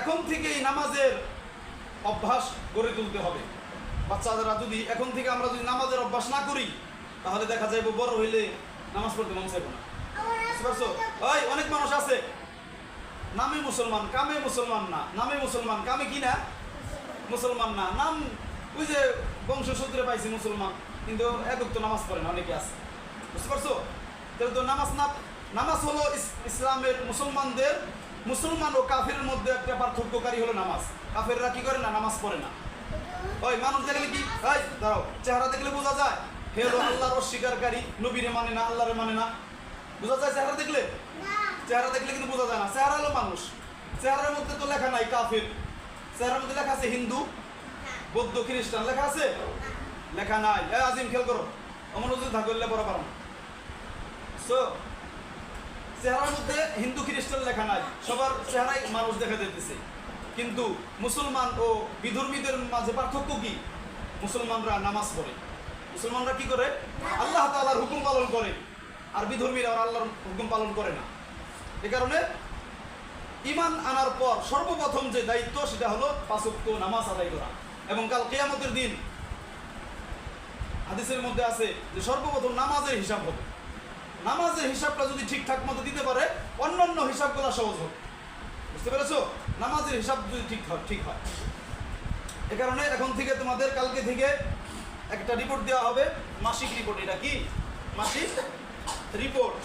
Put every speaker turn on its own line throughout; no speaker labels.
এখন থেকেই নামাজের অভ্যাস গড়ে তুলতে হবে। বাচ্চারা যদি এখন থেকে আমরা যদি নামাজের অভ্যাস না করি, তাহলে দেখা যাবে বড় হইলে নামাজ পড়তে মন চাইব না। বুঝতে অনেক মানুষ আছে। নামে মুসলমান, কামে মুসলমান না। নামে মুসলমান, কামে কি না? মুসলমান না। নাম, ওই যে বংশসূত্রে পাইছি মুসলমান, কিন্তু একক তো নামাজ পড়ে না, অনেকে আছে। বুঝতে পারছ? তাহলে তো নামাজ না, নামাজ হলো ইসলামের মুসলমানদের মুসলমান ও কাফের মধ্যে একটা পার্থক্যকারী হলো নামাজ। কাফেররা কি করে না? নামাজ পড়ে না। ওই মানুষ দেখলে কি? এই দাঁড়াও চেহারা দেখলে বোঝা যায়। হে হলো আল্লাহর অস্বীকারী নবীরে মানে না আল্লাহরে মানে না। বোঝা যায় চেহারা দেখলে? চেহারা দেখলে কিন্তু বোঝা যায় না। চেহারা হলো মানুষ। চেহারার মধ্যে তো লেখা নাই কাফের। চেহারার মধ্যে লেখা আছে হিন্দু বৌদ্ধ খ্রিস্টান লেখা আছে? লেখা নাই। এ আজিম খেল করো। অমনোযোগ থাকলে পড়া পারো সো চেহারার মধ্যে হিন্দু খ্রিস্টান লেখা নাই, সবার চেহারাই মানুষ দেখা যেতেছে কিন্তু মুসলমান ও বিধর্মীদের মাঝে পার্থক্য কি? মুসলমানরা নামাজ পড়ে। মুসলমানরা কি করে? আল্লাহ তাআলার হুকুম পালন করে, আর বিধর্মীরা আর আল্লাহর হুকুম পালন করে না। এ কারণে ইমান আনার পর সর্বপ্রথম যে দায়িত্ব, সেটা হলো পাঁচক্ত নামাজ আদায় করা। এবং কাল কেয়ামতের দিন হাদিসের মধ্যে আছে যে সর্বপ্রথম নামাজের হিসাব হবে। নামাজের হিসাবটা যদি ঠিকঠাক মতো দিতে পারে, অন্যান্য হিসাবগুলো সহজ হবে। বুঝতে পেরেছ? নামাজের হিসাব যদি ঠিক হয় ঠিক হয়। এ কারণে এখন থেকে তোমাদের কালকে থেকে একটা রিপোর্ট দেওয়া হবে। মাসিক রিপোর্ট এটা কি? মাসিক রিপোর্ট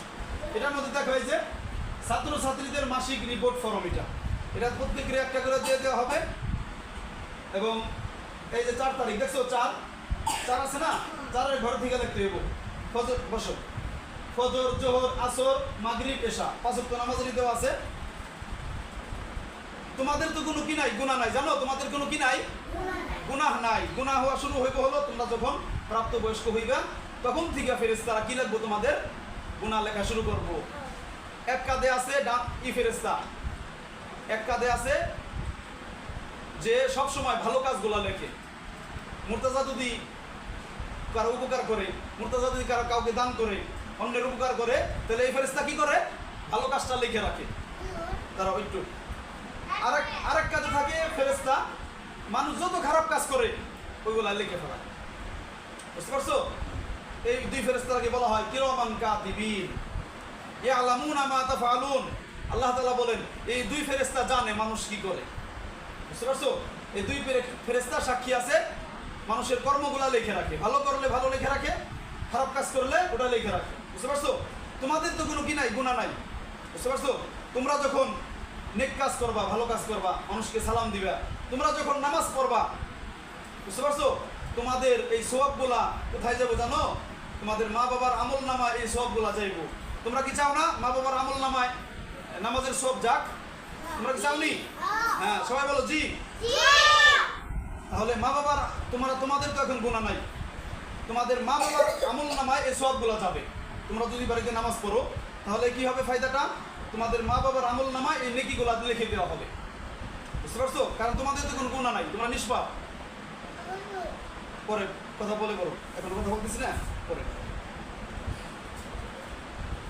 এটার মধ্যে দেখা হয়েছে, ছাত্রছাত্রীদের মাসিক রিপোর্ট ফরম এটা। এটা প্রত্যেকের একটা করে দিয়ে দেওয়া হবে। এবং এই যে চার তারিখ, দেখছ? চার? চার আছে না? চারের ঘর থেকে দেখতে ফজর, বসো। ফজর, জোহর, আসর, মাগরিব, এশা। পাঁচ দেওয়া আছে। তোমাদের তো কোনো কি নাই? গুণা নাই। জানো? তোমাদের কোনো কি নাই? নাই। হওয়া শুরু হইব হলো, তোমরা যখন প্রাপ্তবয়স্ক হইবা, তখন থেকে ফেরেস্তারা কি লাগবো তোমাদের? গুনাহ লেখা শুরু করব। এক কাঁধে আছে ডাক ই ফেরেস্তা এক কাঁধে আছে যে সব সময় ভালো কাজগুলো লেখে। মুর্তাজা যদি কারও উপকার করে মুর্তাজা যদি কারও কাউকে দান করে অন্যের উপকার করে, তাহলে এই ফেরেস্তা কি করে? ভালো কাজটা লিখে রাখে। তারা একটু। আরেক আরেক কাজে থাকে ফেরেস্তা মানুষ যত খারাপ কাজ করে, ওইগুলা লিখে ফেলা। বুঝতে পারছ? এই দুই ফেরেস্তাকে বলা হয়, কিরমান কাতিবিন। ইয়ালামুনা মা তাফআলুন আল্লাহ তাআলা বলেন, এই দুই ফেরেস্তা জানে মানুষ কি করে। বুঝতে পারছ? এই দুই ফেরে- ফেরেস্তা সাক্ষী আছে, মানুষের কর্মগুলা লিখে রাখে। ভালো করলে ভালো লিখে রাখে খারাপ কাজ করলে ওটা লিখে রাখে। বুঝতে পারছ? তোমাদের তো কোনো কি নাই গুণা নাই। বুঝতে পারছ? তোমরা যখন নেক কাজ করবা ভালো কাজ করবা মানুষকে সালাম দিবা তোমরা যখন নামাজ পড়বা বুঝতে পারছ? তোমাদের এই সোয়াবগুলা কোথায় যাব জানো? তোমাদের মা বাবার আমল নামায় এই সোয়াবগুলা যাইবো। তোমরা কি চাও না? মা বাবার আমল নামায় নামাজের সব যাক। তোমরা কি চাওনি হ্যাঁ সবাই বলো জি। তাহলে মা বাবার তোমরা তোমাদের তো এখন গুণা নাই। তোমাদের মা বাবার আমল নামায় এই সবগুলো যাবে। তোমরা যদি বাড়িতে নামাজ পড়ো, তাহলে কি হবে ফায়দাটা? তোমাদের মা বাবার আমল নামায় এই নেকিগুলো লিখে দেওয়া হবে। বুঝতে পারছ? কারণ তোমাদের তো কোনো গুণা নাই, তোমরা নিষ্পাপ। পরে কথা বলে বলো। এখন কথা বলতেছি না? পরে।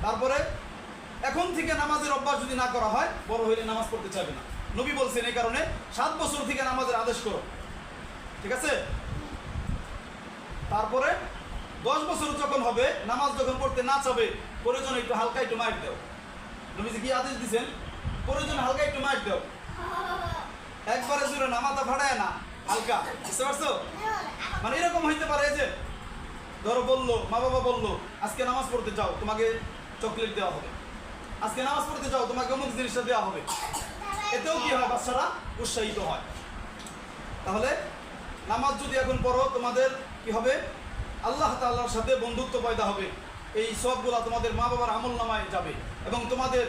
তারপরে, এখন থেকে নামাজের অভ্যাস যদি না করা হয়, বড় হইলে নামাজ পড়তে চাইবে না। নবী বলছেন এই কারণে, সাত বছর থেকে নামাজের আদেশ করো। ঠিক আছে? তারপরে দশ বছর যখন হবে, নামাজ যখন পড়তে না চাবে, প্রয়োজনে একটু হালকা একটু মাইট দাও। নবীজি কি আদেশ দিছেন? প্রয়োজনে হালকা একটু মাইট দাও। একবারে জুড়ে না ফাটায় না, হালকা। বুঝতে পারছ? মানে এরকম হইতে পারে যে, ধরো বলল, মা বাবা বলল, আজকে নামাজ পড়তে যাও, তোমাকে চকলেট দেওয়া হবে। আজকে নামাজ পড়তে যাও, তোমাকে অমুক জিনিসটা দেওয়া হবে। এতেও কি হয়, বাচ্চারা উৎসাহিত হয়। তাহলে নামাজ যদি এখন পড়ো, তোমাদের কি হবে? আল্লাহ তাআলার সাথে বন্ধুত্ব পয়দা হবে। এই সবগুলা তোমাদের মা বাবার আমল নামায় যাবে এবং তোমাদের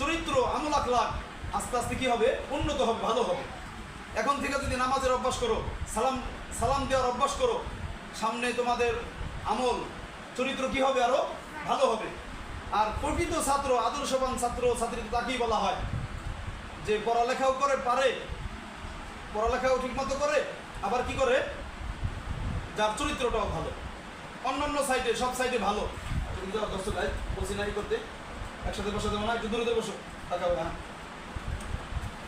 চরিত্র, আমল আখলাক আস্তে আস্তে কী হবে? উন্নত হবে, ভালো হবে। এখন থেকে যদি নামাজের অভ্যাস করো, সালাম সালাম দেওয়ার অভ্যাস করো, সামনে তোমাদের আমল, চরিত্র কি হবে আরও? ভালো হবে। আর প্রকৃত ছাত্র, আদর্শবান ছাত্র ছাত্রী তাকেই বলা হয় যে পড়ালেখাও করে, পারে। পড়ালেখাও ঠিকমতো করে, আবার কি করে? যার চরিত্রটাও ভালো। অন্যান্য সাইডে সব সাইডে ভালো। তুমি যাও দর্শক ভাই বলছি করতে একসাথে বসে দেবো না একটু দূরে বসো হবে হ্যাঁ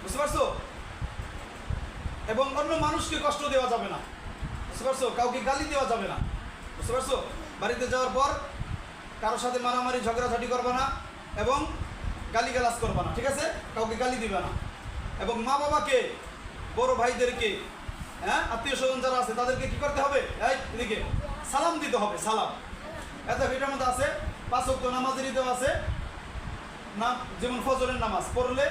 বুঝতে পারছ? এবং অন্য মানুষকে কষ্ট দেওয়া যাবে না। বুঝতে পারছ? কাউকে গালি দেওয়া যাবে না। বুঝতে পারছ? বাড়িতে যাওয়ার পর কারোর সাথে মারামারি ঝগড়াঝাটি করবে না এবং গালিগালাজ করবে না ঠিক আছে? কাউকে গালি দিবে না। এবং মা বাবাকে বড় ভাইদেরকে হ্যাঁ? আত্মীয় স্বজন যারা আছে, তাদেরকে কি করতে হবে? এদিকে। সালাম দিতে হবে, সালাম। এত এটার মধ্যে আছে, পাঁচ অক্ট নামাজেরই দেওয়া আছে। না, যেমন ফজরের নামাজ, পড়লে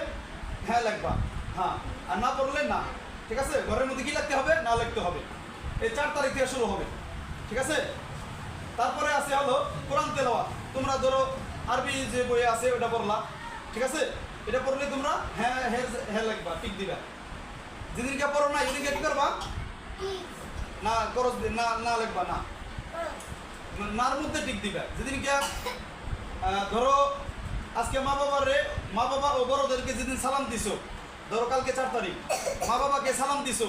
হ্যাঁ লাগবা। হ্যাঁ আর না পড়লে না। ঠিক আছে? ঘরের মধ্যে কি লাগতে হবে? না লিখতে হবে। এই চার তারিখ থেকে শুরু হবে। ঠিক আছে? তারপরে আছে হলো কোরআন তেলাওয়াত। তোমরা ধরো, আরবি যে বই আছে, ওটা পড়লা। ঠিক আছে? এটা পড়লে তোমরা হ্যাঁ হ্যাঁ হ্যাঁ লাগবা টিক দিবা। যেদিনকে পড়ো না, এদিনকে কি করবা? না দি- না না লাগবা না। নার মধ্যে টিক দিবা। যেদিনকে ধরো, আজকে মা বাবার রে, মা বাবা ও বড়দেরকে যেদিন সালাম দিছো, ধরো কালকে চার তারিখ, মা বাবাকে সালাম দিছো,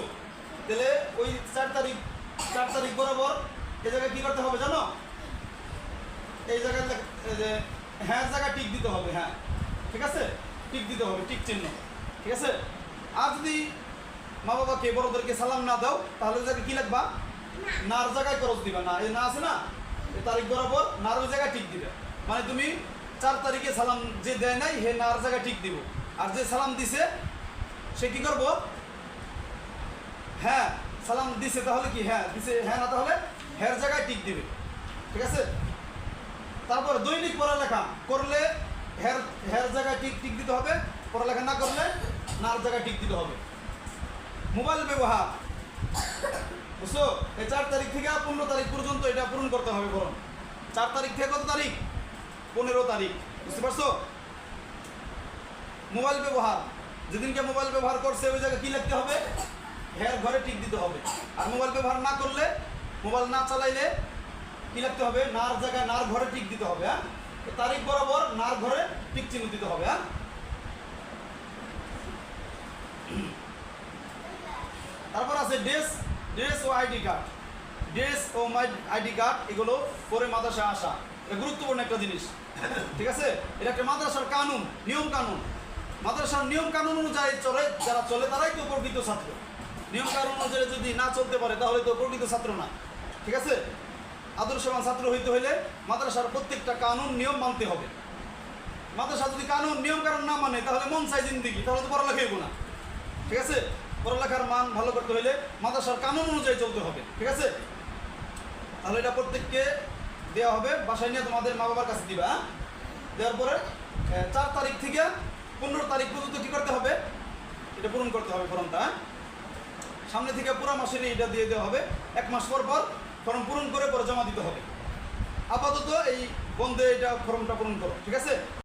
তাহলে ওই চার তারিখ চার তারিখ বরাবর এই জায়গায় কি করতে হবে জানো? এই জায়গায় হ্যাঁ জায়গায় টিক দিতে হবে হ্যাঁ। ঠিক আছে? টিক দিতে হবে, টিক চিহ্ন। ঠিক আছে? আর যদি মা বাবাকে, বড়দেরকে সালাম না দাও, তাহলে জায়গায় কি লাগবা? নার জায়গায় খরচ দিবা না। এই না আছে না? তারিখ বরাবর নার ওই জায়গায় ঠিক দিবে। মানে তুমি চার তারিখে সালাম যে দেয় নাই, হে নার জায়গায় ঠিক দিব। আর যে সালাম দিছে, সে কি করব? হ্যাঁ সালাম দিছে তাহলে কি? হ্যাঁ দিছে হ্যাঁ না তাহলে হ্যার জায়গায় ঠিক দিবে। ঠিক আছে? তারপর দৈনিক পড়ালেখা। করলে হের হের জায়গায় ঠিক ঠিক দিতে হবে, পড়ালেখা না করলে নার জায়গায় ঠিক দিতে হবে। মোবাইল ব্যবহার। বুঝছ? এই চার তারিখ থেকে পনেরো তারিখ পর্যন্ত এটা পূরণ করতে হবে বরং। চার তারিখ থেকে কত তারিখ? পনেরো তারিখ। বুঝতে পারছ? মোবাইল ব্যবহার। যেদিনকে মোবাইল ব্যবহার করছে, ওই জায়গায় কি লিখতে হবে? হ্যাঁ ঘরে টিক দিতে হবে। আর মোবাইল ব্যবহার না করলে, মোবাইল না চালাইলে কি লিখতে হবে? নার জায়গায় নার ঘরে টিক দিতে হবে হ্যাঁ? তারিখ বরাবর নার ঘরে টিক চিহ্ন দিতে হবে হ্যাঁ? আছে ড্রেস ড্রেস ও আইডি কার্ড ড্রেস ও আইডি কার্ড এগুলো পরে মাদ্রাসা আসা। এটা গুরুত্বপূর্ণ একটা জিনিস। ঠিক আছে? এটা একটা মাদ্রাসার কানুন, নিয়ম কানুন। মাদ্রাসার নিয়ম কানুন অনুযায়ী চলে, যারা চলে তারাই তো প্রকৃত ছাত্র। নিয়ম কানুন অনুযায়ী যদি না চলতে পারে, তাহলে তো প্রকৃত ছাত্র না। ঠিক আছে? আদর্শবান ছাত্র হইতে হইলে মাদ্রাসার প্রত্যেকটা কানুন, নিয়ম মানতে হবে। মাদ্রাসা যদি কানুন নিয়ম কানুন না মানে তাহলে মন চাই জিন্দিগি, তাহলে তো পড়ালেখা হইব না। ঠিক আছে? পড়ালেখার মান ভালো করতে হলে মাদ্রাসার কানুন অনুযায়ী চলতে হবে, ঠিক আছে তাহলে এটা প্রত্যেককে দেওয়া হবে, বাসায় নিয়ে তোমাদের মা বাবার কাছে দিবা হ্যাঁ? দেওয়ার পরে চার তারিখ থেকে পনেরো তারিখ পর্যন্ত কি করতে হবে এটা পূরণ করতে হবে ফর্মটা হ্যাঁ? সামনে থেকে পুরো মাসেরই এটা দিয়ে দেওয়া হবে, এক মাস পর পর ফর্ম পূরণ করে পরে জমা দিতে হবে আপাতত এই বন্ধে এটা ফর্মটা পূরণ করো, ঠিক আছে